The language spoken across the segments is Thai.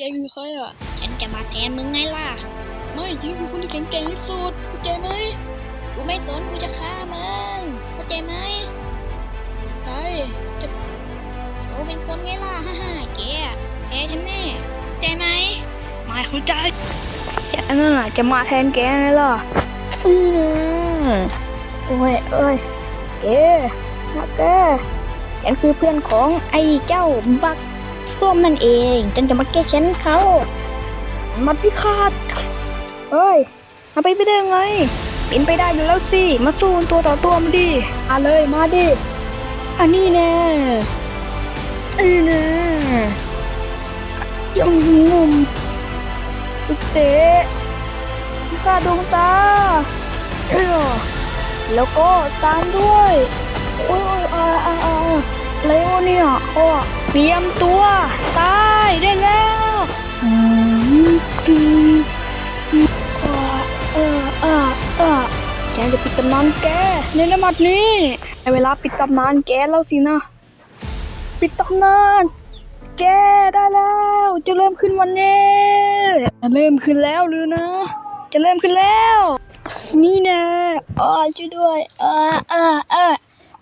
แกคือใครอะ ฉันจะมาแทนมึงไงล่ะ ไม่จริงคือคนที่แข็งแกร่งที่สุดเข้าใจไหมกูไม่สนกูจะฆ่ามึงเข้าใจไหมใครจะกูเป็นคนไงล่ะฮ่าฮ่าแกแพ้ฉันแน่เข้าใจไหมไม่เข้าใจฉันน่ะจะมาแทนแกไงล่ะอือโอ้ยเอ้ยแกนะแกฉันคือเพื่อนของไอ้เจ้าบัก ส้มนั่นเอง ฉันจะมาแก้แค้นเขามันพิฆาตเอ้ยมาไปไม่ได้ไงเป็นไปได้อยู่แล้วสิ มาสู้ตัวต่อตัวมาดิมาเลยมาดิ อันนี้แน่อันนี้แน่ยังงุมเตะพิฆาตดวงตาเออแล้วก็ตามด้วย โอ้ยอ่าอ่าอ่าอะ ไรวะเนี่ยโอ้เตรียมตัวตายได้แล้วอืมอืมอ่าอ่าอ่าอ่าฉันจะปิดตำนานแกในน้ำมัดนี้ในเวลาปิดตำนานแกแล้วสินะ ปิดตำนานแกได้แล้ว จะเริ่มขึ้นวันนี้จะเริ่มขึ้นแล้วหรือนะ จะเริ่มขึ้นแล้ว นี่นะอ๋อช่วยด้วยอ่าอ่าอ่า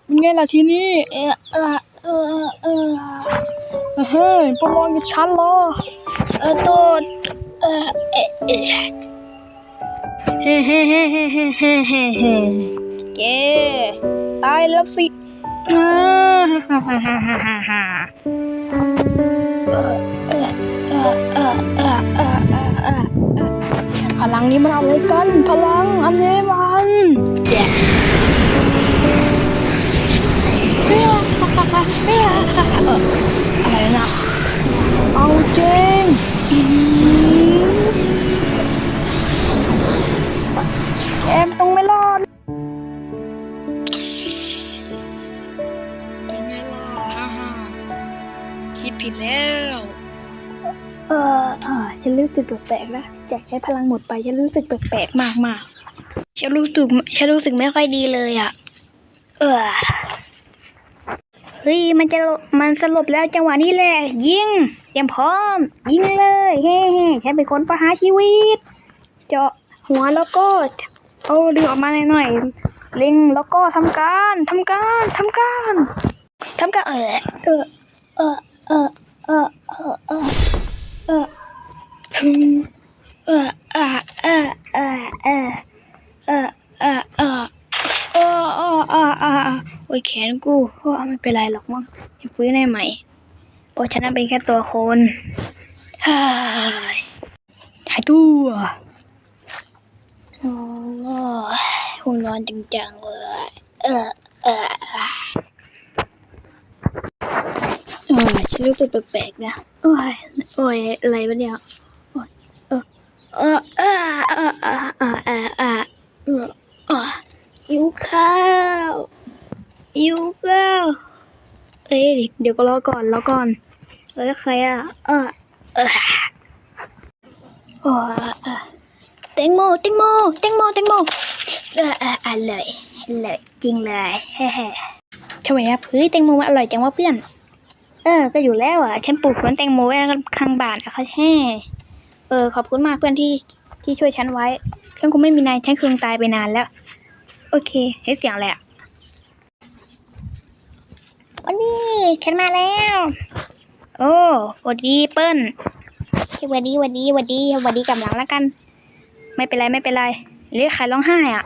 เป็นไงล่ะทีนี้เออเออ เออเออเฮ้ยประลองกับฉันเหรอเออโทษเออเอเอเฮ้เฮ้เฮ้เฮ้เฮ้เฮ้เฮ้เฮ้แกตายแล้วสิอ่าฮ่าฮ่าฮ่าฮ่าฮ่าฮ่าเออเออเออเออเออเออเออเออพลังนี้มันอะไรกัน พลังอันนี้มันแย่เฮ้ยเฮ้ย อะไรนะเอาจริงอืมแอมต้องไม่รอดเป็นไงล่ะฮ่าฮ่าคิดผิดแล้ว เออเออฉันรู้สึกแปลกๆนะจากใช้พลังหมดไปฉันรู้สึกแปลกๆมากๆฉันรู้สึกฉันรู้สึกไม่ค่อยดีเลยอะ เออ เฮ้ยมันจะมันสลบแล้วจังหวะนี้แหละ ยิง เตรียมพร้อม ยิงเลยเฮ้เฮ้ฉันเป็นคนประหารชีวิต เจาะหัวแล้วก็เอาดึงออกมาหน่อยๆเล็งแล้วก็ทำการทำการทำการทำการเออเออเออเออเออเออเออเออเออเออเออเออ นกูก็ไม่เป็นไรหรอกมั้งยังฟื้นได้ใหม่เพราะฉันนั้นเป็นแค่ตัวคนหายตัวโอ้หุ่นร้อนจังๆเลย เออเออเอ้ยชื่อตัวแปลกๆนะ โอ้ย โอ้ย อะไรวะเนี่ยโอ้ยเออเออเออเออเออ เดี๋ยวก็รอก่อนรอก่อนเอ้ยใครอะเออเออโอ้เออแตงโมแตงโมแตงโมแตงโมเออเอออร่อยอร่อยจริงเลยเฮ้ๆทำไมอะเฮ้ยแตงโมอร่อยจังวะเพื่อน เออ ก็อยู่แล้วอะฉันปลูกสวนแตงโมไว้ข้างบ้านอะค่ะแฮ่เออขอบคุณมากเพื่อนที่ที่ช่วยฉันไว้ฉันคงไม่มีนายฉันคงตายไปนานแล้ว โอเคเฮ้เสียงอะไรอะ วันนี้ฉันมาแล้ว โอ้สวัสดีเปิ้ลสวัสดีสวัสดีสวัสดีสวัสดีกำลังแล้วกัน ไม่เป็นไรไม่เป็นไรเรียกใครร้องไห้อะ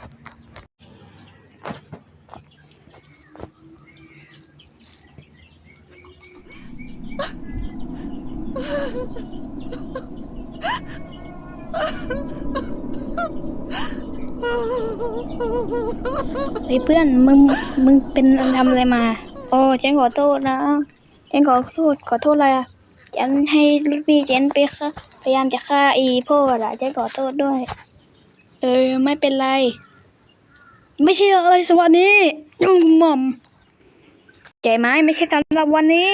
เฮ้ยเพื่อนมึงมึงเป็นทำอะไรมา โอ้ฉันขอโทษนะฉันขอโทษขอโทษอะไรอะฉันให้ลูกพี่ฉันไปฆ่าพยายามจะฆ่าอีพ่อละฉันขอโทษด้วย เออไม่เป็นไร ไม่ใช่อะไรสวัสดียุ่งหม่อมใจไหมไม่ใช่สำหรับวันนี้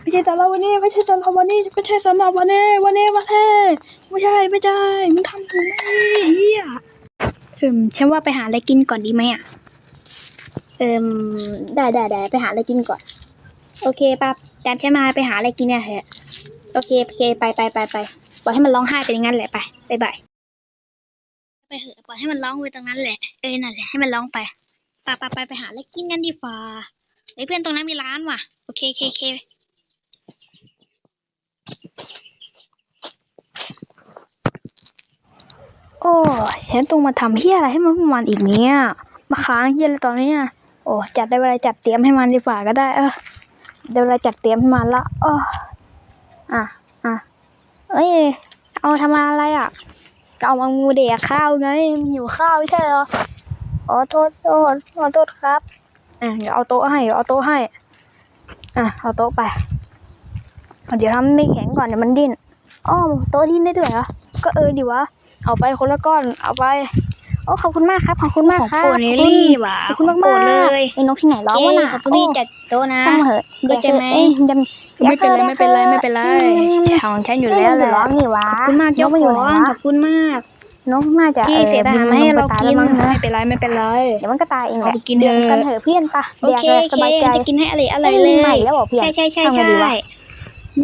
ไม่ใช่สำหรับวันนี้ ไม่ใช่สำหรับวันนี้ไม่ใช่สำหรับวันนี้ วันนี้วันนี้ไม่ใช่ไม่ใช่มึงทำถูกไหมเฮียเอิมฉันว่าไปหาอะไรกินก่อนดีไหมอะ เอิมได้ได้ได้ไปหาอะไรกินก่อน โอเคปั๊บตามฉันมาไปหาอะไรกินเนี่ยเถอะโอเคโอเคไปไปไปไปปล่อยให้มันร้องไห้ไปอย่างนั้นแหละไปบายบายไปเหอะปล่อยให้มันร้องไปตรงนั้นแหละเออนั่นแหละให้มันร้องไปไปไปไปไปหาอะไรกินกันดีกว่าเฮ้ยเพื่อนตรงนั้นมีร้านว่ะโอเคโอเคโอเคโอ้ฉันต้องมาทำเฮียอะไรให้มันพวกมันอีกเนี่ย มาค้างเฮียอะไรตอนเนี้ยโอ้จัดได้เวลาจัดเตรียมให้มันดีกว่าก็ได้ เออได้เวลาจัดเตรียมให้มันละอ้ออะอะเอ้ยเอาทำอะไรอะก็เอามางูเด็กข้าวไงมันอยู่ข้าวไม่ใช่เหรออ๋อโทษโทษขอโทษครับอะเดี๋ยวเอาโต๊ะให้เดี๋ยวเอาโต๊ะให้อะเอาโต๊ะไปเดี๋ยวทำไม่แข็งก่อนเดี๋ยวมันดิ้นอ้อโต๊ะดิ้นได้ด้วยเหรอก็เออดีวะเอาไปคนละก้อนเอาไป อ้ขอบคุณมากครับขอบคุณมากครับของโปรดเนลลี่ว่ะขอบคุณมากของโปรมาดกเลยไอ้นกที่ไหนร้องวะน่ะขอบคุณที่จัดโต๊ะนะช่างเหอะเข้าใจไหมเอ้ยยังไม่เป็นไรไม่เป็นไรไม่เป็นไรของฉันอยู่แล้วแหละร้องนี่วะขอบคุณมากเจ้าไม่ขอยู่อไหนงวะขอบคุณมากนกน่าจะที่เสียดายมาให้เรากินมั้งนะไม่เป็นไรไม่เป็นไรเดี๋ยวมันก็ตายเองแหละเอาไปกินเถอะดี๋ยวกันเถอะเพื่อนปะโอเดี๋ยวเคเลยโอสบายเคใจจะกินให้อร่อยอร่ไม่อยเลมีใหม่ยแล้วบอกเพื่อนใช่ใช่ใช่ทำไงใช่ดีวะ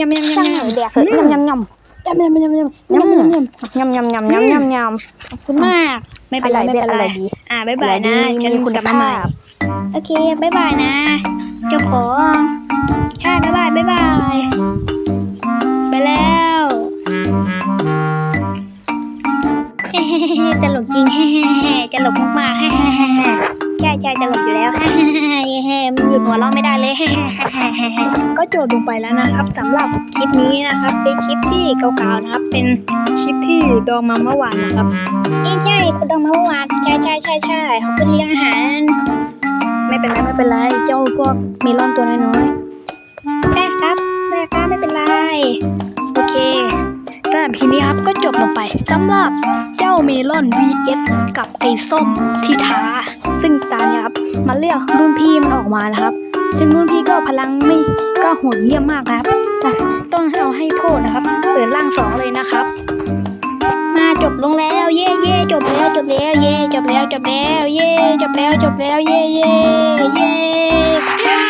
ยำยำช่างยำเหอะยำเดี๋ยวเถอะยำยำยำยำยำยำยำยำยำยำยำยำยำยำยำขอบคุณมาก ไม่เป็นไรไม่เป็นไรดีอ่าบ๊ายบายนะอร่อยดีฉันมีคุณกลับมาใหม่ภาพโอเคบ๊ายบายนะ เจ้าของค่ะบ๊ายบายบ๊ายบายไปแล้วเฮ้ๆตลกจริงเฮ้ๆตลกมากๆเฮ้ๆใช่ใช่ ตลกอยู่แล้วเฮ้ๆเฮ้ๆมันหยุดหัวเราะไม่ได้เลยเฮ้ๆก็จบลงไปแล้วนะครับสำหรับคลิปนี้นะครับ เป็นคลิปที่เก่าๆนะครับ เป็นคลิปที่ดองมาเมื่อวานนะครับเอ้ใช่คุณดองมาเมื่อวานใช่ใช่ใช่ใช่เขาเป็นเลี้ยงอาหารไม่เป็นไรไม่เป็นไรเจ้าพวกเมลอนตัวน้อยๆได้ครับได้ครับไม่เป็นไรโอเคสำหรับคลิปนี้ครับก็จบลงไปสำหรับเจ้าเมลอน vs กับไอ้ส้มที่ท้า ซึ่งตาเนี่ยครับมันเรียกรุ่นพี่มันออกมานะครับ ซึ่งรุ่นพี่ก็พลังไม่ก็โหดเยี่ยมมากนะครับต่ต้องเอาให้โทษนะครับ เปิดร่างสองเลยนะครับ มาจบลงแล้วเย่เย่จบแล้วจบแล้วเย่จบแล้วจบแล้วเย่จบแล้วจบแล้วเย่เย่เย่